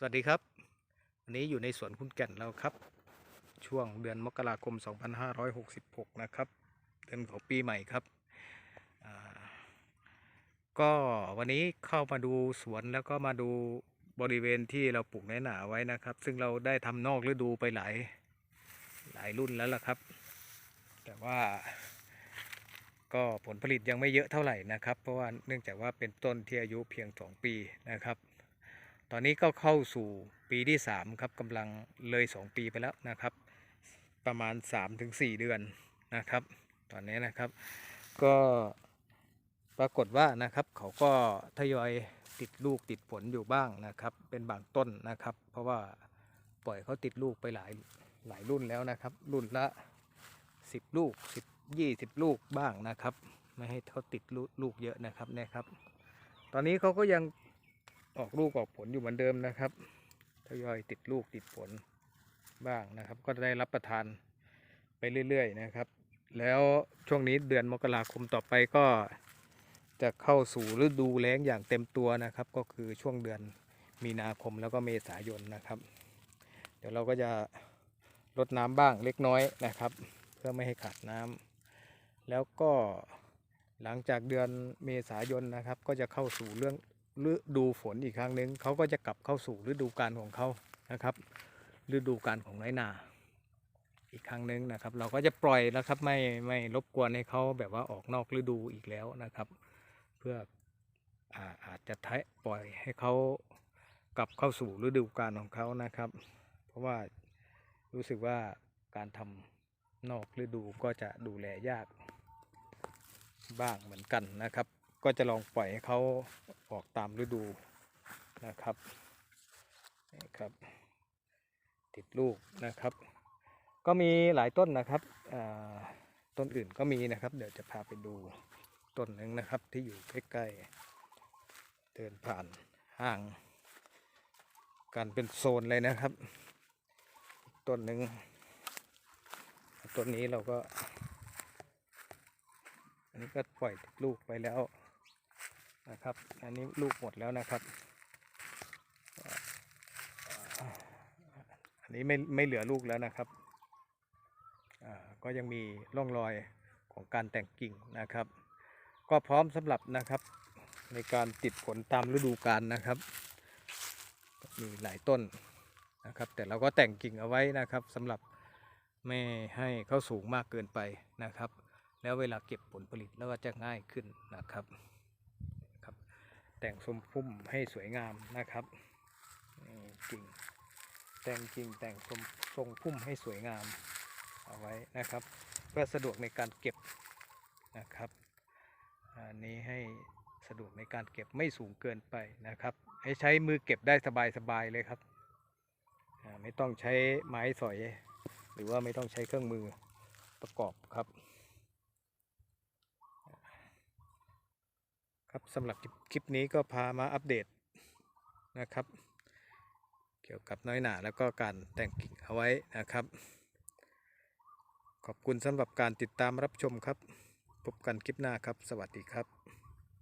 สวัสดีครับ วันนี้อยู่ในสวนคุณแก่นแล้วครับ ช่วงเดือนมกราคม 2566 นะครับเดือนของปีใหม่ครับ ก็วันนี้เข้ามาดูสวนแล้วก็มาดูบริเวณที่เราปลูกไน้หนาไว้นะครับ ซึ่งเราได้ทำนอกฤดูไปหลายหลายรุ่นแล้วล่ะครับ แต่ว่าก็ผลผลิตยังไม่เยอะเท่าไหร่นะครับ เพราะว่าเนื่องจากว่าเป็นต้นที่อายุเพียง 2 ปีนะครับ ตอนนี้ก็เข้าสู่ปีที่ 3 ครับกำลังเลย 2 ปีไปแล้วนะครับ ประมาณ 3-4 เดือนนะครับ ตอนนี้นะครับก็ปรากฏว่านะครับเขาก็ทยอยติดลูกติดผลอยู่บ้างนะครับ เป็นบางต้นนะครับ เพราะว่าปล่อยเขาติดลูกไปหลายหลายรุ่นแล้วนะครับ รุ่นละ 10 ลูก 10 20 ลูกบ้างนะครับ ไม่ให้เขาติดลูกเยอะนะครับนี่ยครับ ตอนนี้เขาก็ยัง ออกลูกออกผลอยู่เหมือนเดิมนะครับทยอยติดลูกติดผลบ้างนะครับ ก็ได้รับประทานไปเรื่อยๆนะครับ แล้วช่วงนี้เดือนมกราคมต่อไปก็จะเข้าสู่ฤดูแล้งอย่างเต็มตัวนะครับ ก็คือช่วงเดือนมีนาคมแล้วก็เมษายนนะครับ เดี๋ยวเราก็จะลดน้ำบ้างเล็กน้อยนะครับ เพื่อไม่ให้ขาดน้ำแล้วก็หลังจากเดือนเมษายนนะครับ ก็จะเข้าสู่เรื่อง ฤดูฝนอีกครั้งหนึ่งเขาก็จะกลับเข้าสู่ฤดูกาลของเขานะครับ ฤดูกาลของไรนาอีกครั้งหนึ่งนะครับ เราก็จะปล่อยนะครับไม่ไม่รบกวนให้เขาแบบว่าออกนอกฤดูอีกแล้วนะครับ เพื่ออาอาจจะทปล่อยให้เขากลับเข้าสู่ฤดูกาลของเขานะครับ เพราะว่ารู้สึกว่าการทำนอกฤดูก็จะดูแลยากบ้างเหมือนกันนะครับ ก็จะลองปล่อยให้เขาออกตามฤดูนะครับนี่ครับ ติดลูกนะครับ ก็มีหลายต้นนะครับต้นอื่นก็มีนะครับ เดี๋ยวจะพาไปดูต้นหนึ่งนะครับที่อยู่ใกล้ๆเดินผ่านห้างกันเป็นโซนเลยนะครับต้นหนึ่งต้นนี้เราก็ อันนี้ก็ปล่อยลูกไปแล้ว นะครับ อันนี้ลูกหมดแล้วนะครับ อันนี้ไม่ไม่เหลือลูกแล้วนะครับก็ยังมีร่องรอยของการแต่งกิ่งนะครับ ก็พร้อมสำหรับนะครับในการติดผลตามฤดูกาลนะครับมีหลายต้นนะครับ แต่เราก็แต่งกิ่งเอาไว้นะครับสำหรับไม่ให้เขาสูงมากเกินไปนะครับ แล้วเวลาเก็บผลผลิตแล้วก็จะง่ายขึ้นนะครับ แต่งสมพุ่มให้สวยงามนะครับกิ่งแต่งกิ่งแต่งทรงทรงพุ่มให้สวยงามเอาไว้นะครับ เพื่อสะดวกในการเก็บนะครับอันนี้ให้สะดวกในการเก็บไม่สูงเกินไปนะครับ ให้ใช้มือเก็บได้สบายๆเลยครับไม่ต้องใช้ไม้สอย หรือว่าไม่ต้องใช้เครื่องมือประกอบครับ ครับสำหรับคลิปนี้ก็พามาอัปเดตนะครับ เกี่ยวกับน้อยหนาแล้วก็การแต่งกิ่งเอาไว้นะครับ ขอบคุณสำหรับการติดตามรับชมครับ พบกันคลิปหน้าครับ สวัสดีครับ